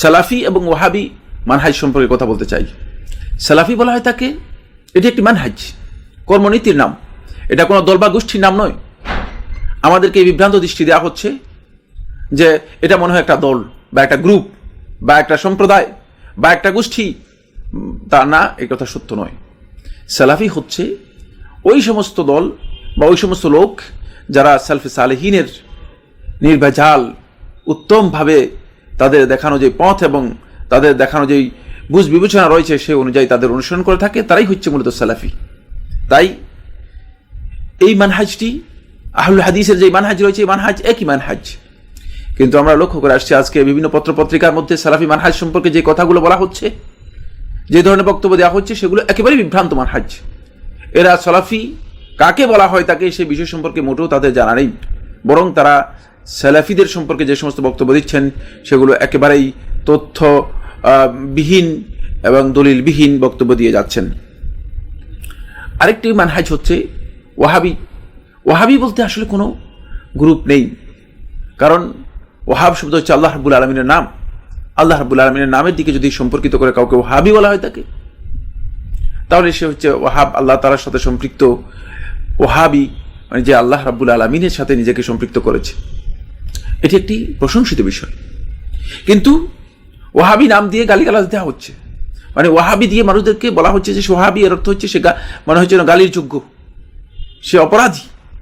সালাফি এবং ওয়াহাবি মানহাজ সম্পর্কে কথা বলতে চাই। সালাফি বলা হয় তাকে, এটি একটি মানহাজ, কর্মনীতির নাম। এটা কোনো দল বা গোষ্ঠীর নাম নয়। আমাদেরকে এই বিভ্রান্ত দৃষ্টি দেওয়া হচ্ছে যে এটা মনে হয় একটা দল বা একটা গ্রুপ বা একটা সম্প্রদায় বা একটা গোষ্ঠী। তা না, এই কথা সত্য নয়। সালাফি হচ্ছে ওই সমস্ত দল বা ওই সমস্ত লোক যারা সালফে সালেহিনের নির্ভেজাল, উত্তমভাবে তাদের দেখানো যে পথ এবং তাদের দেখানো যেই বুঝ বিবেচনা রয়েছে সে অনুযায়ী তাদের অনুসরণ করে থাকে, তারাই হচ্ছে মূলত সালাফি। তাই এই মানহাজটি আহুল হাদিসের যে মানহাজ রয়েছে, এই মানহাজ একই মানহাজ। কিন্তু আমরা লক্ষ্য করে আসছি আজকে বিভিন্ন পত্রপত্রিকার মধ্যে সালাফি মানহাজ সম্পর্কে যে কথাগুলো বলা হচ্ছে, যে ধরনের বক্তব্য দেওয়া হচ্ছে, সেগুলো একেবারেই বিভ্রান্ত মানহাজ। এরা সালাফি, কাকে বলা হয় তাকে সেই বিষয় সম্পর্কে মোটেও তাদের জানা নেই। বরং তারা সালাফিদের সম্পর্কে যে সমস্ত বক্তব্য দিচ্ছেন, সেগুলো একেবারেই তথ্য বিহীন এবং দলিলবিহীন বক্তব্য দিয়ে যাচ্ছেন। আরেকটি মানহাজ হচ্ছে ওয়াহাবি। ওয়াহাবি বলতে আসলে কোনো গ্রুপ নেই, কারণ ওয়াহাব শব্দ হচ্ছে আল্লাহ রাবুল আলমিনের নাম। আল্লাহ রাবুল আলমিনের নামের দিকে যদি সম্পর্কিত করে কাউকে ওয়াহাবি বলা হয় তাকে, তাহলে সে হচ্ছে ওয়াহাব, আল্লাহ তালার সাথে সম্পৃক্ত ওয়াহাবি মানে যে আল্লাহ রাবুল আলমিনের সাথে নিজেকে সম্পৃক্ত করেছে। এটি একটি প্রশংসিত বিষয়। কিন্তু ওয়াহাবি নাম দিয়ে গালিগালাজ দেওয়া হচ্ছে। মানে ওয়াহাবি দিয়ে মানুষদেরকে বলা হচ্ছে যে সোহাবি এর অর্থ হচ্ছে সে মনে হচ্ছে যেন গালির যোগ্য। সে অপরাধী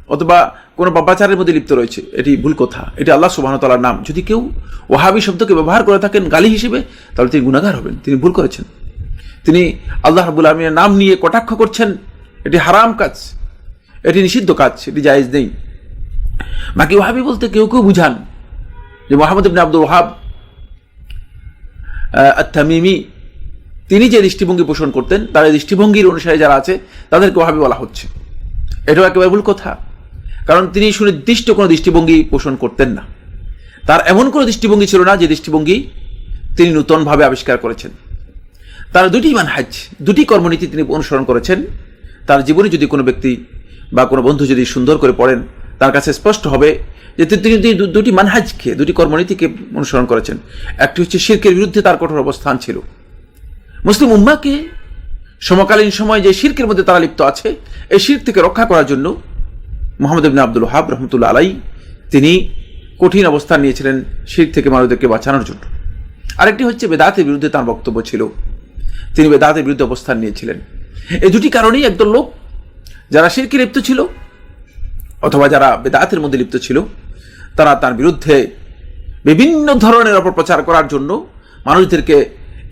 অথবা কোনো পাপাচারের মধ্যে লিপ্ত রয়েছে। এটি ভুল কথা। এটি আল্লাহ সুবাহতালার নাম। যদি কেউ ওহাবি শব্দকে ব্যবহার করে থাকেন গালি হিসেবে, তাহলে তিনি গুণাগার হবেন। তিনি ভুল করেছেন। তিনি আল্লাহ রাবুল আলমিনের নাম নিয়ে কটাক্ষ করছেন। এটি হারাম কাজ। এটি নিষিদ্ধ কাজ। এটি জায়েজ নেই। বাকি ওহাবি বলতে কেউ কেউ বুঝান। যে মোহাম্মদ ইবনে আব্দুল ওহাব আত্মামিমি তিনি যে দৃষ্টিভঙ্গি পোষণ করতেন, তার দৃষ্টিভঙ্গির অনুসারে যারা আছে, তাদেরকে ওহাবি বলা হচ্ছে। এটাও একেবারে ভুল কথা। কারণ তিনি সুনির্দিষ্ট কোনো দৃষ্টিভঙ্গি পোষণ করতেন না। তার এমন কোনো দৃষ্টিভঙ্গি ছিল না যে দৃষ্টিভঙ্গি তিনি নূতনভাবে আবিষ্কার করেছেন। তার দুটি মানহাজ, দুটি কর্মনীতি তিনি অনুসরণ করেছেন। তার জীবনে যদি কোনো ব্যক্তি বা কোনো বন্ধু যদি সুন্দর করে পড়েন তার কাছে স্পষ্ট হবে যে তিনি দুটি মানহাজকে, দুটি কর্মনীতিকে অনুসরণ করেছেন। একটি হচ্ছে শির্কের বিরুদ্ধে তার কঠোর অবস্থান ছিল। মুসলিম উম্মাকে সমকালীন সময় যে শির্কের মধ্যে তারা লিপ্ত আছে, এই শির থেকে রক্ষা করার জন্য মোহাম্মদ ইবনে আব্দুল হাব রহমতুল্লাহ আলাই তিনি কঠিন অবস্থান নিয়েছিলেন শির থেকে মানুষদেরকে বাঁচানোর জন্য। আরেকটি হচ্ছে বেদাতের বিরুদ্ধে তার বক্তব্য ছিল। তিনি বেদাতের বিরুদ্ধে অবস্থান নিয়েছিলেন। এই দুটি কারণেই একদল লোক যারা শিরকে লিপ্ত ছিল অথবা যারা বেদাতের মধ্যে লিপ্ত ছিল, তারা তার বিরুদ্ধে বিভিন্ন ধরনের অপপ্রচার করার জন্য মানুষদেরকে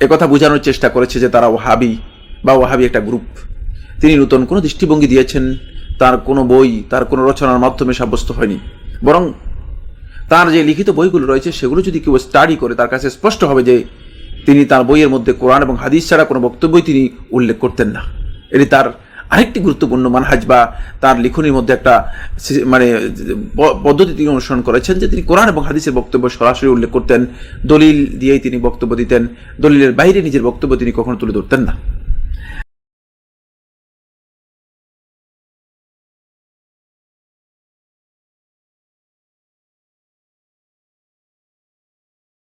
একথা বোঝানোর চেষ্টা করেছে যে তারা ওহাবি বা ওহাবি একটা গ্রুপ। তিনি নতুন কোনো দৃষ্টিভঙ্গি দিয়েছেন, তার কোনো বই, তার কোনো রচনার মাধ্যমে সাব্যস্ত হয়নি। বরং তার যে লিখিত বইগুলো রয়েছে, সেগুলো যদি কেউ স্টাডি করে, তার কাছে স্পষ্ট হবে যে তিনি তার বইয়ের মধ্যে কোরআন এবং হাদিস ছাড়া কোনো বক্তব্যই তিনি উল্লেখ করতেন না। এটি তার আরেকটি গুরুত্বপূর্ণ মানহাজ বা তার লিখনির মধ্যে একটা মানে পদ্ধতি তিনি অনুসরণ করেছেন যে তিনি কোরআন এবং হাদিসের বক্তব্য সরাসরি উল্লেখ করতেন। দলিল দিয়েই তিনি বক্তব্য দিতেন। দলিলের বাইরে নিজের বক্তব্য তিনি কখনো তুলে ধরতেন না।